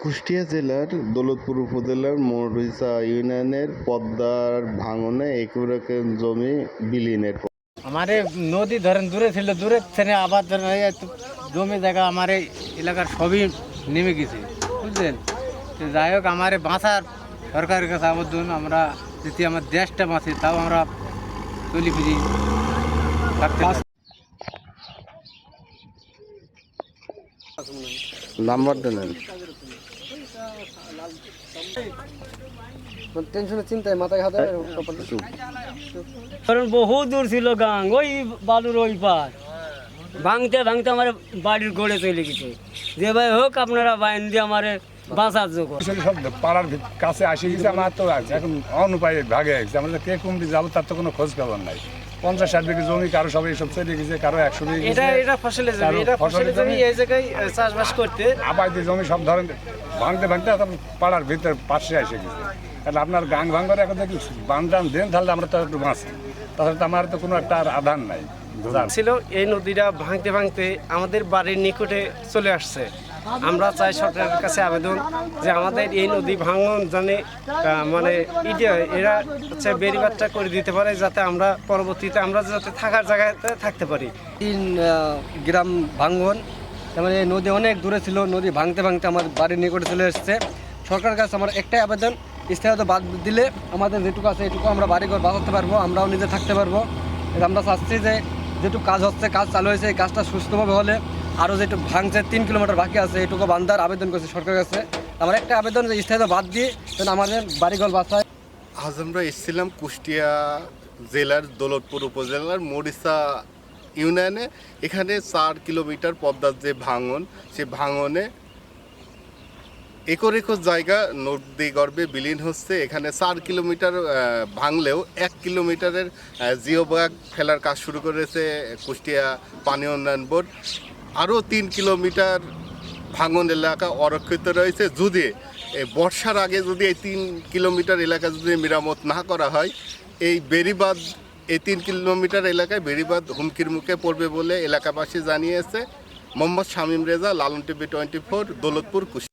কুষ্টিয়া জেলার দৌলতপুর উপজেলার মরিচা ইউনিয়নের পদ্মার ভাঙনে একর একর জমি বিলীনের। আমার নদী ধরেন দূরে ছিল দূরে থেকে আবার ধরেন জমি জায়গা আমার এলাকার সবই নেমে গেছে বুঝলেন যাই হোক আমার বাঁচার সরকারের কাছে আবেদন আমরা যদি আমার দেশটা বাঁচে তাও আমরা চলি ফিরি। নাম্বারটা নেন টেনশনে চিন্তায় মাথায় হাতে কারণ বহু দূর ছিল গাং ওই বালুর ওই পার ভাঙতে ভাঙতে আমার বাড়ির গড়ে চলে গেছে। যে ভাই হোক আপনারা বাইন দিয়ে আমার বাঁচার যোগ সব পাড়ার কাছে আসে গেছে আমার তো আছে। এখন অনুপায় ভাগে গেছে আমরা কে কুমড়ি যাব তার তো কোনো খোঁজ খবর নাই। পঞ্চাশ ষাট বিঘে জমি কারও সবাই সব চলে গেছে কারও একশো বিঘে এটা এটা ফসলের জমি এটা ফসলের জমি। এই জায়গায় চাষবাস করতে। আবাদি জমি সব ধরেন ভাঙতে ভাঙতে পাড়ার ভিতর পাশে এসে গেছে। তাহলে আপনার গাং ভাঙবার এখন দেখি বান টান দেন তাহলে আমরা তো একটু বাঁচি। তাহলে তো আমার তো কোনো একটা আর আধার নাই। ছিল এই নদীটা ভাঙতে ভাঙতে আমাদের বাড়ির নিকটে চলে আসছে। আমরা চাই সরকারের কাছে আবেদন যে আমাদের এই নদী ভাঙন জানে মানে ইটে এরা হচ্ছে বেরিবাদটা করে দিতে পারে যাতে আমরা পরবর্তীতে আমরা যাতে থাকার জায়গাতে থাকতে পারি। গ্রাম ভাঙ্গন তার মানে নদী অনেক দূরে ছিল, নদী ভাঙতে ভাঙতে আমার বাড়ির নিকটে চলে এসেছে। সরকারের কাছে আমার একটাই আবেদন স্থায়িত বাদ দিলে আমাদের যেটুকু আছে এটুকু আমরা বাড়িঘর বাঁচাতে পারব, আমরাও নিজে থাকতে পারব। আমরা চাচ্ছি যে যেটুকু কাজ হচ্ছে, কাজ চালু হয়েছে, এই কাজটা সুস্থভাবে হলে আরও যেটুকু ভাঙছে, তিন কিলোমিটার বাকি আছে, এটুকু বান্ধার আবেদন করছে সরকারের কাছে। আমার একটা আবেদন যে স্থায়িত বাদ দিয়ে যেন আমাদের বাড়িঘর বাসায় আজ আমরা এসেছিলাম কুষ্টিয়া জেলার দৌলতপুর উপজেলার মরিচা ইউনিয়নে। এখানে চার কিলোমিটার পদ্মার যে ভাঙন, সে ভাঙনে একর একর জায়গা নদী গর্ভে বিলীন হচ্ছে। এখানে চার কিলোমিটার ভাঙলেও এক কিলোমিটারের জিও ফেলার কাজ শুরু করেছে কুষ্টিয়া পানি উন্নয়ন বোর্ড। আরও তিন কিলোমিটার ভাঙন এলাকা অরক্ষিত রয়েছে। যদি এই বর্ষার আগে যদি এই তিন কিলোমিটার এলাকা যদি মেরামত না করা হয়, এই বেরিবাদ এই তিন কিলোমিটার এলাকায় বেরিবাদ হুমকির মুখে পড়বে বলে এলাকাবাসী জানিয়েছে। Mohammad Shamim Reza, Lalon TV twenty four, Daulatpur Kushtia